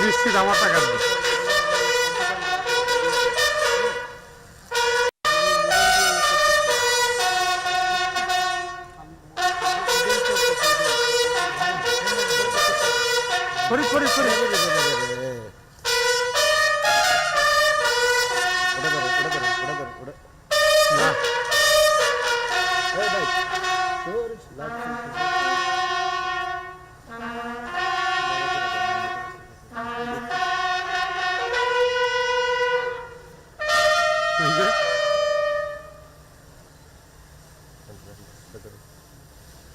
নিশ্চিত আমার টাকা করে করে করে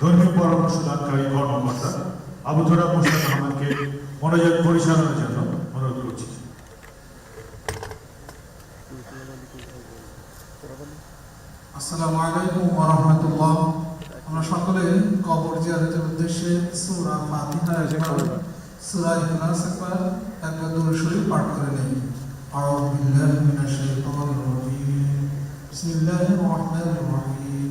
ধর্মীয় পরামর্শ দানকারী কর্মকর্তা আবু ধরা মোশাদ আহমদকে মনোযোগ পরিচালনার জন্য অনুরোধ করছি। আসসালামু আলাইকুম ওয়া রাহমাতুল্লাহ। আমরা সকলে কবর জিয়ারতের উদ্দেশ্যে সূরা ফাতিহা সূরা ইখলাস একবার একবার পাঠ করে নেই। আউযু বিল্লাহি মিনাশ শাইতানির বিসমিল্লাহির রহমানির রহিম।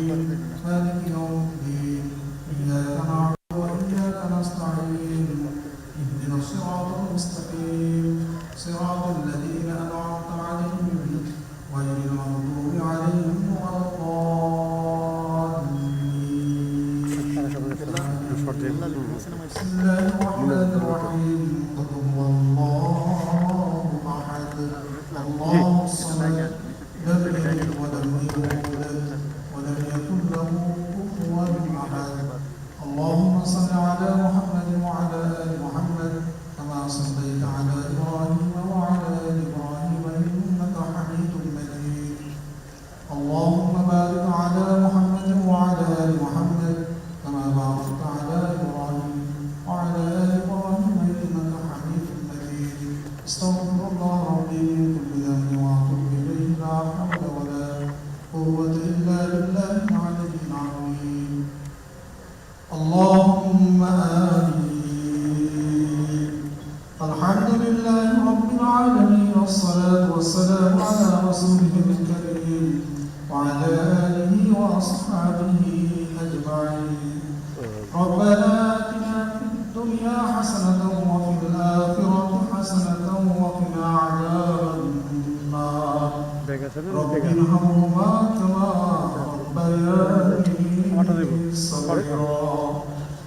ارحمهما كما ربياني صغيرا.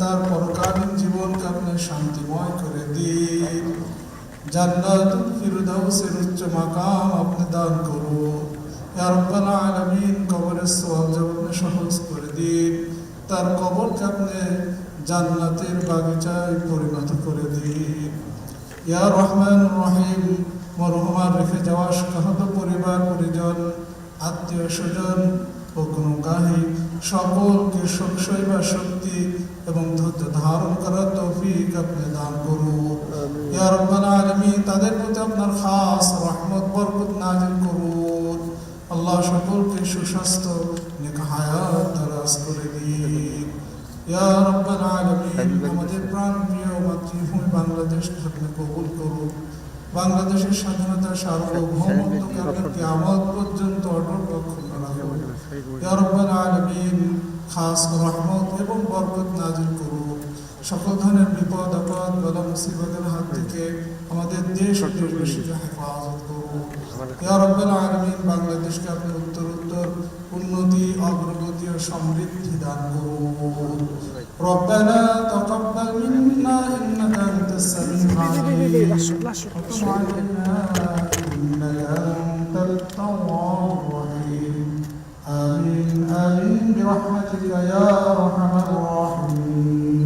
তার পরকালীন জীবনকে আপনি শান্তিময় জান্নাতের বাগিচায় পরিণত করে দিন। ইয়া রহমান রহিম, মরহুমার রেখে যাওয়া সহত পরিবার, পরিজন, আত্মীয় স্বজন ও কোনো গাহি সকলকে সবসইবা শক্তি এবং ধৈর্য ধারণ করার তৌফিক আপনি দান করুন। ইয়া রব্বাল আলামিন তাদের প্রতি আপনার খাস রহমত বরকত নাজিল করুন। আল্লাহ সকলকে সুস্বাস্থ্য নেক হায়াত দারাজ করে দিন। ইয়া রাব্বাল আলামিন আমাদের প্রাণ প্রিয় মাতৃভূমি বাংলাদেশকে আপনি কবুল করুন। বাংলাদেশের স্বাধীনতা সার্বভৌমত্বকে আপনি কিয়ামত পর্যন্ত অটল রক্ষণ রাখুন ইয়া রাব্বাল আলামিন খাস রহমত এবং বরকত নাজিল করুন সকল ধরনের বিপদ আপদ বালা মুসিবতের হাত থেকে আমাদের দেশ ও দেশবাসীকে হেফাজত করুন ইয়া রাব্বাল আলামিন বাংলাদেশকে আপনি উত্তর উত্তর উন্নতি অগ্রগতি ও সমৃদ্ধি দান করুন ربنا تقبل منا انك انت السميع العليم برحمتك يا أرحم الراحمين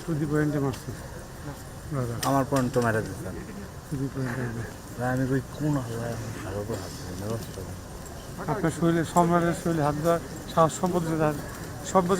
টু দি পয়েন্টে মারছি দাদা আমার পর্যন্ত মেরে দিতেন টু দি পয়েন্টে আমি কই কোন হবে আর উপর হাত ব্যবস্থা আপনার শরীরে সম্রাটের শরীরে হাত দেওয়া সাহস সম্পদ সম্পদ